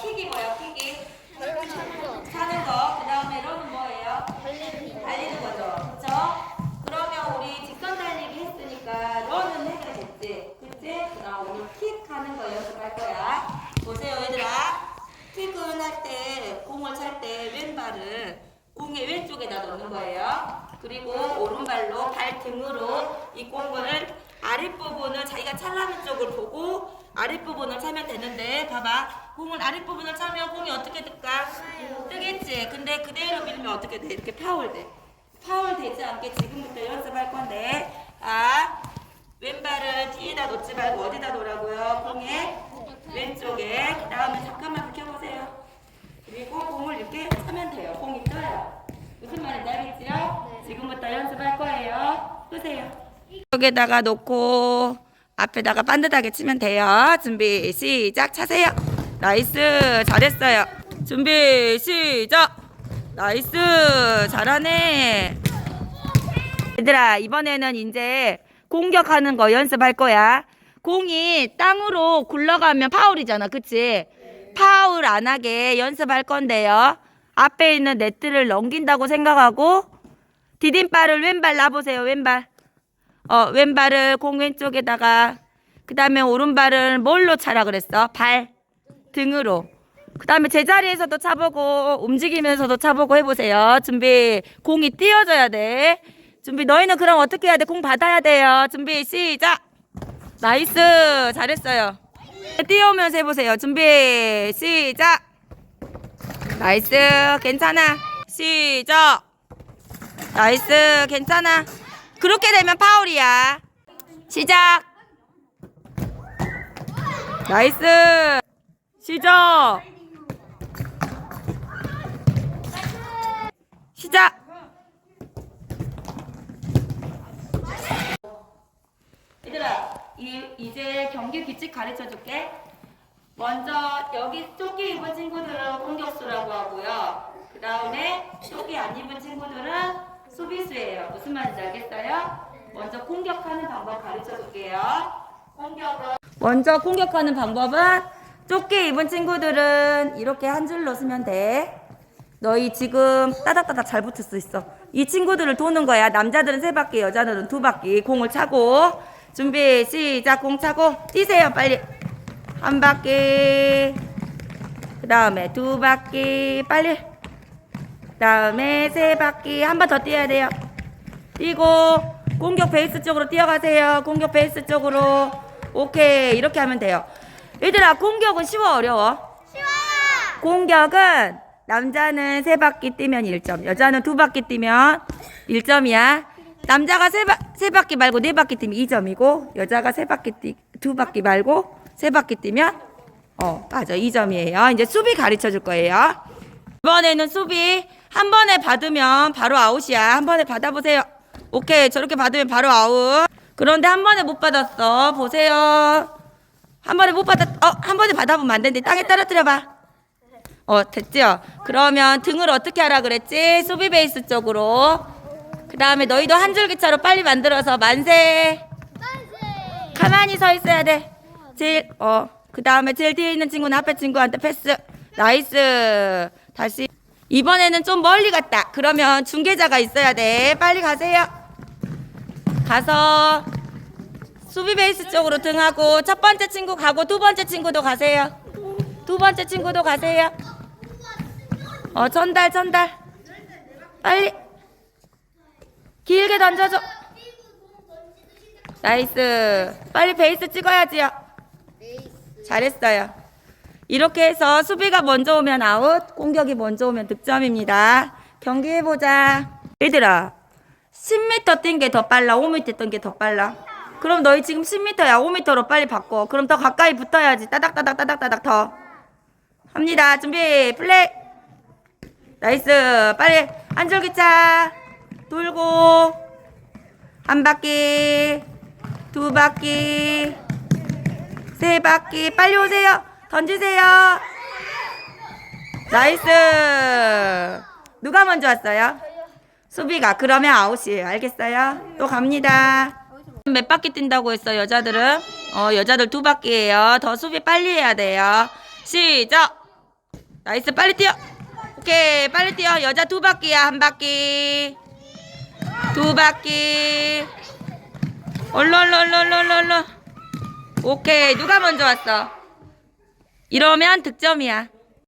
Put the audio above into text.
킥이 뭐야, 킥이? 차는 거. 그 다음에 런은 뭐예요? 달리는 거죠. 그쵸? 그러면 우리 직선 달리기 했으니까 런은 해결됐지. 그치? 그럼 오늘 킥 하는 거 연습할 거야. 보세요, 얘들아. 킥은 할 때, 공을 찰 때 왼발을 공의 왼쪽에다 놓는 거예요. 그리고 오른발로 발 등으로 이 공을 아랫부분을 자기가 찰라는 쪽을 보고 아랫부분을 차면 되는데 봐봐. 공을 아랫부분을 차면 공이 어떻게 뜰까? 뜨겠지? 근데 그대로 밀면 어떻게 돼? 이렇게 파울 돼. 파울 되지 않게 지금부터 연습할 건데 아 왼발을 뒤에다 놓지 말고 어디다 놓으라고요? 공의 왼쪽에. 그 다음에 잠깐만 비켜보세요. 그리고 공을 이렇게 차면 돼요. 공이 떠요. 무슨 말인지 알겠지요? 지금부터 연습할 거예요. 끄세요. 여기다가 놓고 앞에다가 반듯하게 치면 돼요. 준비 시작 차세요. 나이스 잘했어요. 준비 시작. 나이스 잘하네. 얘들아 이번에는 이제 공격하는 거 연습할 거야. 공이 땅으로 굴러가면 파울이잖아, 그치? 파울 안 하게 연습할 건데요. 앞에 있는 네트를 넘긴다고 생각하고 디딤발을 왼발 놔보세요, 왼발. 어, 왼발을 공 왼 쪽에다가 그 다음에 오른발을 뭘로 차라 그랬어? 발 등으로. 그 다음에 제자리에서도 차보고 움직이면서도 차보고 해보세요. 준비 공이 띄어져야 돼. 준비 너희는 그럼 어떻게 해야 돼? 공 받아야 돼요. 준비 시작! 나이스! 잘했어요. 띄우면서 해보세요. 준비 시작! 나이스! 괜찮아. 시작! 나이스! 괜찮아 그렇게 되면 파울이야. 시작. 나이스. 시작. 시작. 얘들아 이, 이제 경기 규칙 가르쳐 줄게. 먼저 여기 조끼 입은 친구들은 공격수라고 하고요. 그 다음에 조끼 안 입은 친구들은 수비수예요 무슨 말인지 알겠어요? 먼저 공격하는 방법 가르쳐 줄게요 공격은 먼저 공격하는 방법은 조끼 입은 친구들은 이렇게 한 줄로 쓰면 돼. 너희 지금 따닥따닥 잘 붙을 수 있어. 이 친구들을 도는 거야. 남자들은 세 바퀴, 여자들은 두 바퀴. 공을 차고 준비 시작. 공 차고 뛰세요 빨리. 한 바퀴. 그 다음에 두 바퀴 빨리. 그 다음에 세 바퀴 한 번 더 뛰어야 돼요. 뛰고 공격 베이스 쪽으로 뛰어가세요. 공격 베이스 쪽으로. 오케이 이렇게 하면 돼요. 얘들아 공격은 쉬워 어려워? 쉬워! 공격은 남자는 세 바퀴 뛰면 1점, 여자는 두 바퀴 뛰면 1점이야. 남자가 세, 바, 세 바퀴 말고 네 바퀴 뛰면 2점이고 여자가 세 바퀴 뛰, 두 바퀴 말고 세 바퀴 뛰면 어 맞아 2점이에요. 이제 수비 가르쳐 줄 거예요. 이번에는 수비 한 번에 받으면 바로 아웃이야. 한 번에 받아보세요. 오케이 저렇게 받으면 바로 아웃. 그런데 한 번에 못 받았어. 보세요. 한 번에 못 받았. 어 한 번에 받아보면 안 되는데 땅에 떨어뜨려 봐. 어 됐죠? 그러면 등을 어떻게 하라 그랬지? 수비 베이스 쪽으로. 그 다음에 너희도 한 줄기차로 빨리 만들어서 만세. 만세! 가만히 서 있어야 돼. 제일 어. 그 다음에 제일 뒤에 있는 친구는 앞에 친구한테 패스. 나이스. 다시. 이번에는 좀 멀리 갔다. 그러면 중계자가 있어야 돼. 빨리 가세요. 가서 수비 베이스 쪽으로 등하고 첫 번째 친구 가고 두 번째 친구도 가세요. 두 번째 친구도 가세요. 어 전달 전달. 빨리. 길게 던져줘. 나이스. 빨리 베이스 찍어야지요. 잘했어요. 이렇게 해서 수비가 먼저 오면 아웃, 공격이 먼저 오면 득점입니다. 경기 해보자. 얘들아, 10m 뛴 게 더 빨라, 5m 뛴 게 더 빨라. 그럼 너희 지금 10m야, 5m로 빨리 바꿔. 그럼 더 가까이 붙어야지. 따닥따닥, 따닥따닥 더. 합니다. 준비, 플레이. 나이스. 빨리, 한 줄기 차. 돌고. 한 바퀴. 두 바퀴. 세 바퀴 빨리 오세요. 던지세요. 나이스. 누가 먼저 왔어요? 수비가 그러면 아웃이에요. 알겠어요? 또 갑니다. 몇 바퀴 뛴다고 했어 여자들은? 어 여자들 두 바퀴예요. 더 수비 빨리 해야 돼요. 시작. 나이스 빨리 뛰어 오케이 빨리 뛰어 여자 두 바퀴야 한 바퀴 두 바퀴 얼른 얼른 얼른 얼른 오케이 누가 먼저 왔어 이러면 득점이야